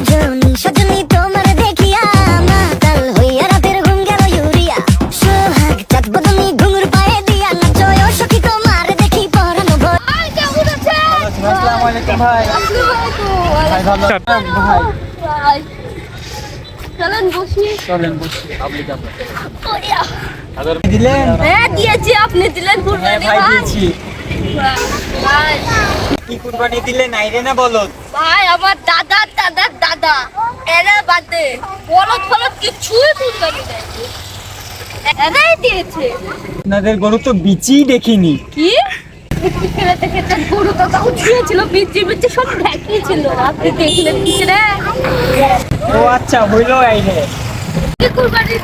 সজনী সজনী তোমার দেখিয়া মাতাল হইয়া রাতের ঘুম গেল ইউরিয়া। সোহাগ চাঁদ বদনী ঘুঙুর পায়ে দিয়া নাচো ও সখী তোমার দেখি পরানো ভয়। ভাই কেমন আছে আসসালামু আলাইকুম ভাই। ভাই ভালো আছেন? ভাই। ভাই। চলেন বসি। চলেন বসি। আপনি ওয়া। দিলেন হ্যাঁ দিয়েছি আপনি দিলেন হ্যাঁ ভাই। দিয়েছি। কি কুরবানি দিলেন আইরে না বলো ভাই আমার দাদা দাদা দাদা। এরা বাদে। বলদ ফলদ কিছুই কুরবানি দেয়নি এরাই দিয়েছে। আপনাদের গরু তো বিচি দেখিনি। কি? খেলাতে খেতে গরু তো তাও ছিল বিচি বিচি সব আপনি দেখলেন রে। ও আচ্ছা হইল আইরে কি কুরবানি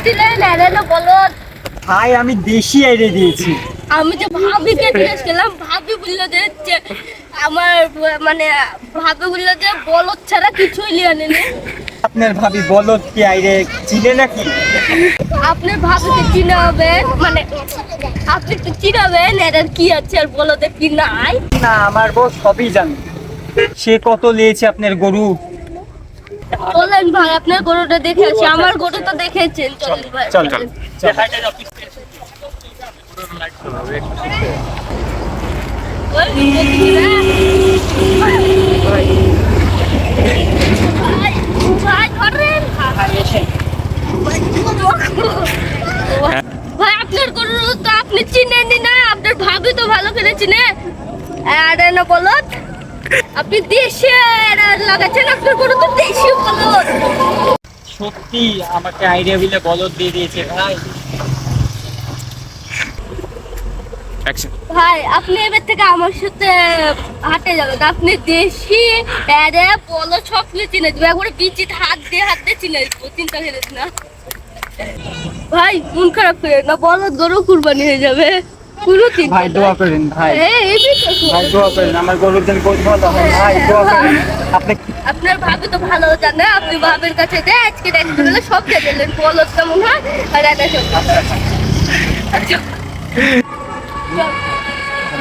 এরা না বলদ? ভাই আমি দেশি আইরে দিয়েছি। আমি যে ভাবিকে জিজ্ঞেস করলাম ভাবি বলল যে আমার মানে ভাবি বলল যে বলদ ছাড়া কিছুই লিয়ে আনেনি আপনার ভাবি বলো কি আইরে চিনে নাকি? আপনার ভাবিকে চিনাবেন মানে আপনি তো চিনাবেন এটার কি আছে আর বলদের কি নাই? না আমার বউ সবই জানে। সে কত লিয়েছে আপনার গরু? বলেন ভাই আপনার গরুটা দেখে আসি। আমার গরু তো দেখেছেন চলেন ভাই। চল চল। ওই, ভাই, আপনার গরু তো আপনি চিনেনি না আপনার ভাবি তো ভালো করে চিনে। আর না বলত আপনি দেশে লাগাচ্ছেন আপনার গরু তো দেশি বলত সত্যি আমাকে আইডিয়া বিলে বলদ দিয়ে দিয়েছে ভাই। ভাই আপনি এবার থেকে আমার সাথে হাঁটে যাবেন। আপনি দেশি এরে বলো সব কিছু চিনে দেবে একবারে বিচিত হাত দিয়ে হাত দিয়ে চিনে দেবো। চিন্তা করিস না। ভাই মন খারাপ করে না। বলদ গরু কুরবানি হয়ে যাবে। কোনো চিন্তা ভাই দোয়া করেন ভাই। এই, এই ভাই দোয়া করেন। আমার গরুর যেন বহুত ভালো হয় ভাই দোয়া করেন। আপনি আপনার ভাবি তো ভালো জানে। আপনি ভাবের কাছে যে আজকে দেখতে পেলে সব খেয়ে দিলেন বলদ কেমন হয়? আর এটা সব আচ্ছা।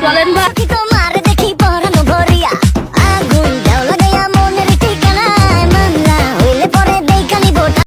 চলেন বাকি সখী